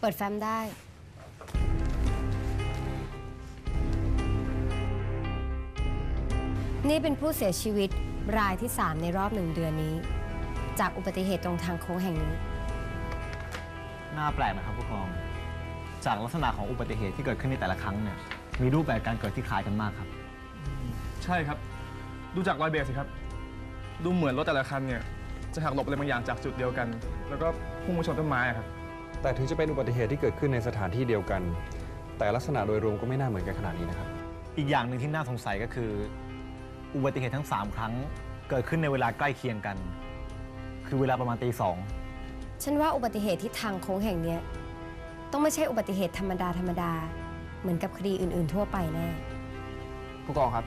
เปิดแฟ้มได้ นี่เป็นผู้เสียชีวิตรายที่ 3 ในรอบหนึ่งเดือนนี้ จากอุบัติเหตุตรงทางโค้งแห่งนี้ น่าแปลกนะครับผู้กอง จากลักษณะของอุบัติเหตุที่เกิดขึ้นในแต่ละครั้งเนี่ย มีรูปแบบการเกิดที่คล้ายกันมากครับ ใช่ครับ ดูจากรอยเบรกสิครับ ดูเหมือนรถแต่ละคันเนี่ย จะหักหลบอะไรบางอย่างจากจุดเดียวกัน แล้วก็พุ่งมาชนต้นไม้อะครับ แต่ถึงจะเป็นอุบัติเหตุที่เกิดขึ้นในสถานที่เดียวกัน แต่ลักษณะโดยรวมก็ไม่น่าเหมือนกันขนาดนี้นะครับ อีกอย่างหนึ่งที่น่าสงสัยก็คือ อุบัติเหตุทั้ง 3 ครั้งเกิดขึ้นในเวลาใกล้เคียงกัน คือเวลาประมาณตีสองฉันว่าอุบัติเหตุที่ทางโค้งแห่งเนี้ยต้องไม่ใช่อุบัติเหตุธรรมดาธรรมดา เหมือนกับคดีอื่น ๆ ทั่วไปแน่ผู้กองครับ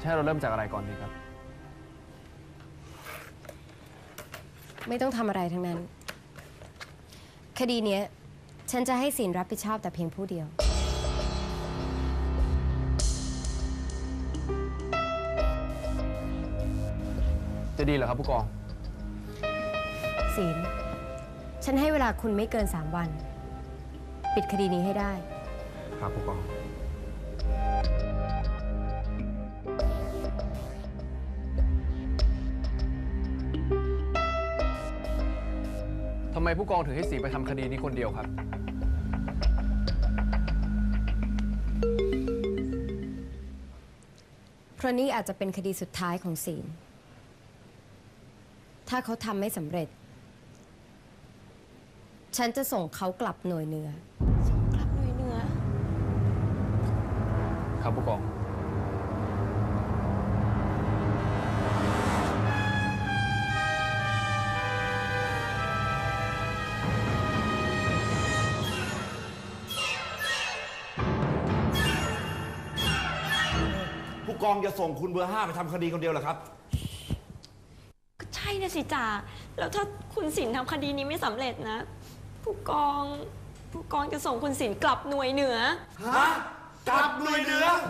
ใช่เราเริ่มจากอะไรก่อนดีครับ ไม่ต้องทำอะไรทั้งนั้น คดีเนี้ย ฉันจะให้สินรับผิดชอบแต่เพียงผู้เดียว จะดีเหรอครับผู้กองศีลฉันให้เวลาคุณไม่เกิน 3 วัน ปิดคดีนี้ให้ได้ ครับผู้กอง ทำไมผู้กองถึงให้สีไปทำคดีนี้คนเดียวครับ เพราะนี่อาจจะเป็นคดีสุดท้ายของศีลถ้าเขาทำไม่สำเร็จ ฉันจะส่งเขากลับหน่วยเหนือกลับหน่วยเหนือ ครับผู้กอง กองจะส่งคุณเบอร์ห้าไปทำคดีคนเดียวเหรอครับ ก็ใช่นะสิจ่าแล้วถ้าคุณสินทำคดีนี้ไม่สำเร็จนะ ผู้กอง ผู้กองจะส่งคุณสินกลับหน่วยเหนือ ฮะ กลับหน่วยเหนือ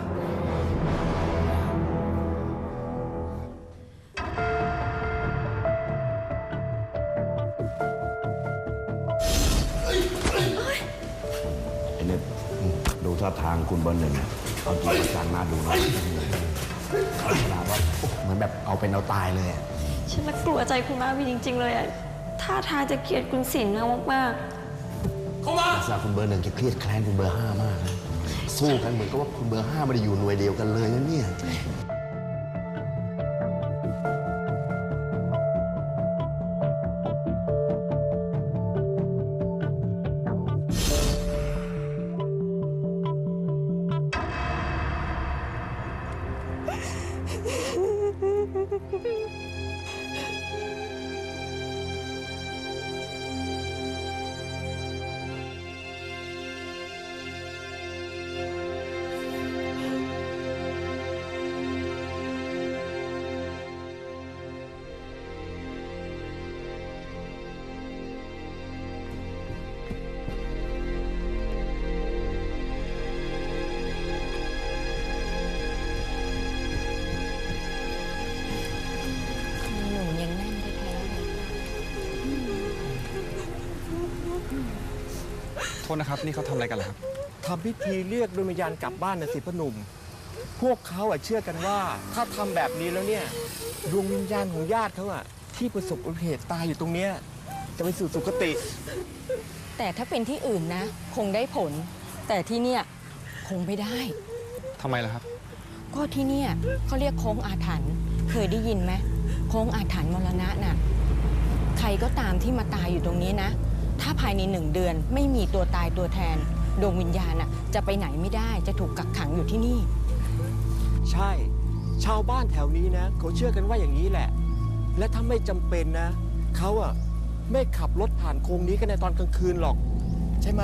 ไอ้ ดูท่าทางคุณเบอร์หนึ่งอะเอาจริงเอาจังน่าดูนะเวลาว่าเหมือนแบบเอาเป็นเอาตายเลยอะฉันละกลัวใจคุณมาวีจริง ๆ เลยอะท่าทางจะเกลียดคุณสินมากลักษณะคุณเบอร์หนึ่งจะเครียดแค้นคุณเบอร์ห้ามากนะสู้กันเหมือนกับว่าคุณเบอร์ห้าไม่ได้อยู่หน่วยเดียวกันเลยนะเนี่ย ษนะครับ นี่เขาทำอะไรกันล่ะครับ ทำพิธีเรียกดวงวิญญาณกลับบ้านนะสิพ่อหนุ่ม พวกเขาอะเชื่อกันว่า ถ้าทำแบบนี้แล้วเนี่ยดวงวิญญาณของญาติเขาอะที่ประสบอุบัติเหตุตายอยู่ตรงเนี้ยจะไปสู่สุคติ แต่ถ้าเป็นที่อื่นนะ คงได้ผล แต่ที่เนี่ยคงไม่ได้ ทำไมล่ะครับ ก็ที่เนี่ยเขาเรียกโค้งอาถรรพ์เคยได้ยินไหมโค้งอาถรรพ์มรณะน่ะ ใครก็ตามที่มาตายอยู่ตรงนี้นะ ถ้าภายในหนึ่งเดือนไม่มีตัวตายตัวแทน ดวงวิญญาณน่ะจะไปไหนไม่ได้จะถูกกักขังอยู่ที่นี่ ใช่ ชาวบ้านแถวนี้นะเขาเชื่อกันว่าอย่างนี้แหละ และถ้าไม่จำเป็นนะเขาอะไม่ขับรถผ่านโค้งนี้กันในตอนกลางคืนหรอก ใช่ไหม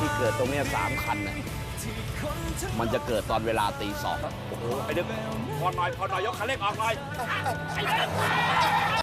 ที่เกิดตรงนี้สามคันน่ะมันจะเกิดตอนเวลาตีสองโอ้โหไอ้ดึกพอหน่อย พอหน่อย ยกคันเร่งออกหน่อย